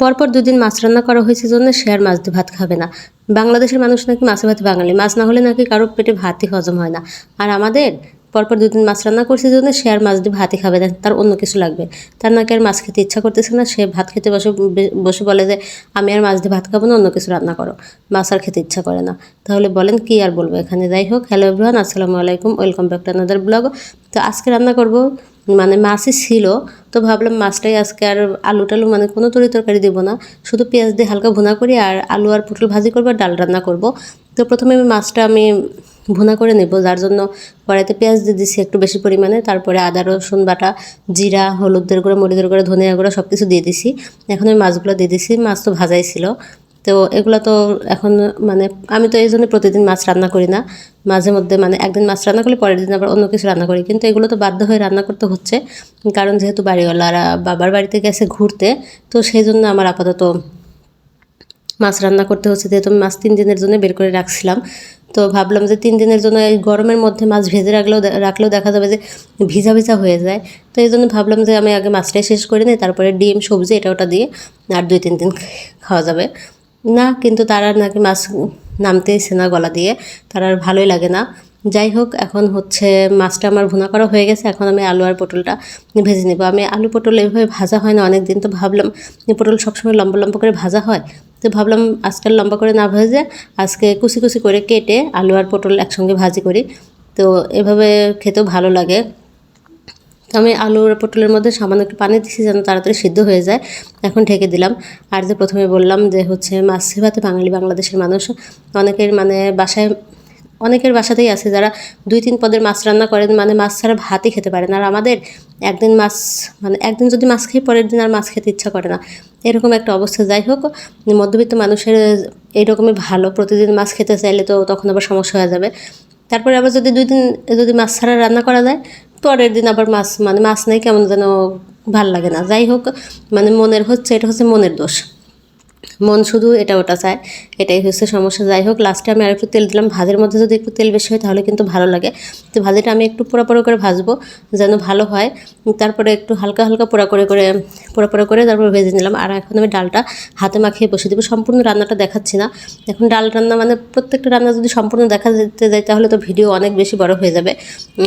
পরপর দুদিন মাছ রান্না করা হয়েছে জন্য সে আর মাছ দিয়ে ভাত খাবে না। বাংলাদেশের মানুষ নাকি মাছে ভাতে বাঙালি। মাছ না হলে নাকি কারোর পেটে ভাতই হজম হয় না। আর আমাদের পরপর দুদিন মাছ রান্না করছে জন্য সে আর মাছ দিয়ে ভাতই খাবে না। তার অন্য কিছু লাগবে। তার নাকি আর মাছ খেতে ইচ্ছা করতেছে না। সে ভাত খেতে বসে বসে বলে যে, আমি আর মাছ দিয়ে ভাত খাব না, অন্য কিছু রান্না করো। মাছ আর খেতে ইচ্ছা করে না। তাহলে বলেন কি আর বলব এখানে? যাই হোক, হ্যালো এভরিওয়ান, আসসালামু আলাইকুম। Welcome back to another blog. তো আজকে রান্না করব মানে মাছই ছিল, তো ভাবলাম মাছটাই আজকে আর আলু টালু মানে কোনো তরি তরকারি দেবো না। শুধু পেঁয়াজ দিয়ে হালকা ভুনা করি আর আলু আর পটল ভাজি করব আর ডাল রান্না করব। তো প্রথমে আমি মাছটা আমি ভুনা করে নেব, যার জন্য কড়াইতে পেঁয়াজ দিয়ে দিচ্ছি একটু বেশি পরিমাণে, তারপরে আদা, রসুন বাটা, জিরা, হলুদের গুঁড়ো, মরিচের গুঁড়ো, ধনিয়া গুঁড়ো সব কিছু দিয়ে দিছি। এখন আমি মাছগুলো দিয়ে দিছি, মাছ তো ভাজাই ছিল। তো এগুলো তো এখন মানে আমি তো এই জন্য প্রতিদিন মাছ রান্না করি না। মাঝে মধ্যে মানে একদিন মাছ রান্না করলে পরের দিন আবার অন্য কিছু রান্না করি। কিন্তু এগুলো তো বাধ্য হয়ে রান্না করতে হচ্ছে। কারণ যেহেতু বাড়িওয়ালারা বাবার বাড়িতে গেছে ঘুরতে, তো সেই জন্য আমার আপাতত মাছ রান্না করতে হচ্ছে। যেহেতু আমি মাছ তিন দিনের জন্য বের করে রাখছিলাম, তো ভাবলাম যে তিন দিনের জন্য এই গরমের মধ্যে মাছ ভেজে রাখলেও রাখলেও দেখা যাবে যে ভিজা ভিজা হয়ে যায়। তো এই জন্য ভাবলাম যে আমি আগে মাছটাই শেষ করে নিই, তারপরে ডিম, সবজি এটা ওটা দিয়ে আর দুই, তিন দিন খাওয়া যাবে। না, কিন্তু তার নাকি মাছ নামতেইছে না গলা দিয়ে, তার আর ভালোই লাগে না। যাই হোক, এখন হচ্ছে মাছটা আমার ভুনা করা হয়ে গেছে, এখন আমি আলু আর পটলটা ভেজে নেব। আমি আলু পটল এভাবে ভাজা হয় না অনেক দিন তো ভাবলাম পটল সবসময় লম্বা লম্বা করে ভাজা হয়। তো ভাবলাম আজকাল লম্বা করে না ভেজে আজকে কুচি কুচি করে কেটে আলু আর পটল একসঙ্গে ভাজি করি। তো এভাবে খেতেও ভালো লাগে। তো আমি আলু পটলের মধ্যে সামান্য একটু পানি দিচ্ছি যেন তাড়াতাড়ি সিদ্ধ হয়ে যায়। এখন ঢেকে দিলাম। আর যে প্রথমে বললাম যে হচ্ছে মাছ ভাতে বাঙালি বাংলাদেশের মানুষ। অনেকের মানে বাসায়, অনেকের বাসাতেই আছে যারা দুই তিন পদের মাছ রান্না করেন মানে মাছ ছাড়া ভাতই খেতে পারেন আর আমাদের একদিন মাছ মানে একদিন যদি মাছ খেয়ে পরের দিন আর মাছ খেতে ইচ্ছা করে না। এরকম একটা অবস্থা। যাই হোক, মধ্যবিত্ত মানুষের এইরকমই ভালো। প্রতিদিন মাছ খেতে চাইলে তো তখন আবার সমস্যা হয়ে যাবে। তারপরে আবার যদি দুই দিন যদি মাছ ছাড়া রান্না করা যায় পরের দিন আবার মাছ মানে মাছ নেই কেমন যেন ভালো লাগে না। যাই হোক মানে মনের হচ্ছে, এটা হচ্ছে মনের দোষ। মন শুধু এটা ওটা চায়, এটাই হচ্ছে সমস্যা। যাই হোক লাস্টে আমি আর একটু তেল দিলাম। ভাজের মধ্যে যদি একটু তেল বেশি হয় তাহলে কিন্তু ভালো লাগে। তো ভাজিটা আমি একটু পোড়া পোড়া করে ভাজবো, যেন ভালো হয়। তারপরে একটু হালকা হালকা পোড়া করে করে, পোড়া পোড়া করে তারপর ভেজে নিলাম। আর এখন আমি ডালটা হাতে মাখিয়ে বসে দেবো। সম্পূর্ণ রান্নাটা দেখাচ্ছি না। এখন ডাল রান্না মানে প্রত্যেকটা রান্না যদি সম্পূর্ণ দেখা যেতে যায় তাহলে তো ভিডিও অনেক বেশি বড় হয়ে যাবে।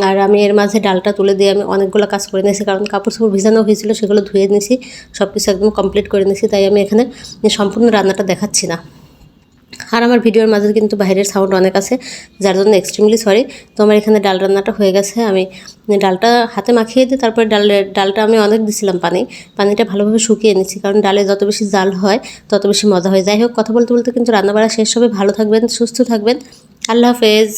আর আমি এর মাঝে ডালটা তুলে দিয়ে আমি অনেকগুলো কাজ করে নিয়েছি। কারণ কাপড় চোপড় ভিজানো হয়েছিল, সেগুলো ধুয়ে নিয়েছি। সব কিছু একদম কমপ্লিট করে নিয়েছি। তাই আমি এখানে সম্পূর্ণ রান্নাটা দেখাচ্ছি না। আর আমার ভিডিওর মাঝে কিন্তু বাইরের সাউন্ড অনেক আছে, যার জন্য এক্সট্রিমলি সরি তো আমার এখানে ডাল রান্নাটা হয়ে গেছে, আমি ডালটা হাতে মাখিয়ে দিই তারপরে ডাল, ডালটা আমি অনেক দিছিলাম পানি। পানিটা ভালোভাবে শুকিয়ে নিচ্ছি, কারণ ডালে যত বেশি জাল হয়, তত বেশি মজা হয় যাই হোক, কথা বলতে বলতে কিন্তু রান্নাবাড়া শেষ হবে। ভালো থাকবেন, সুস্থ থাকবেন। আল্লাহ হাফেজ।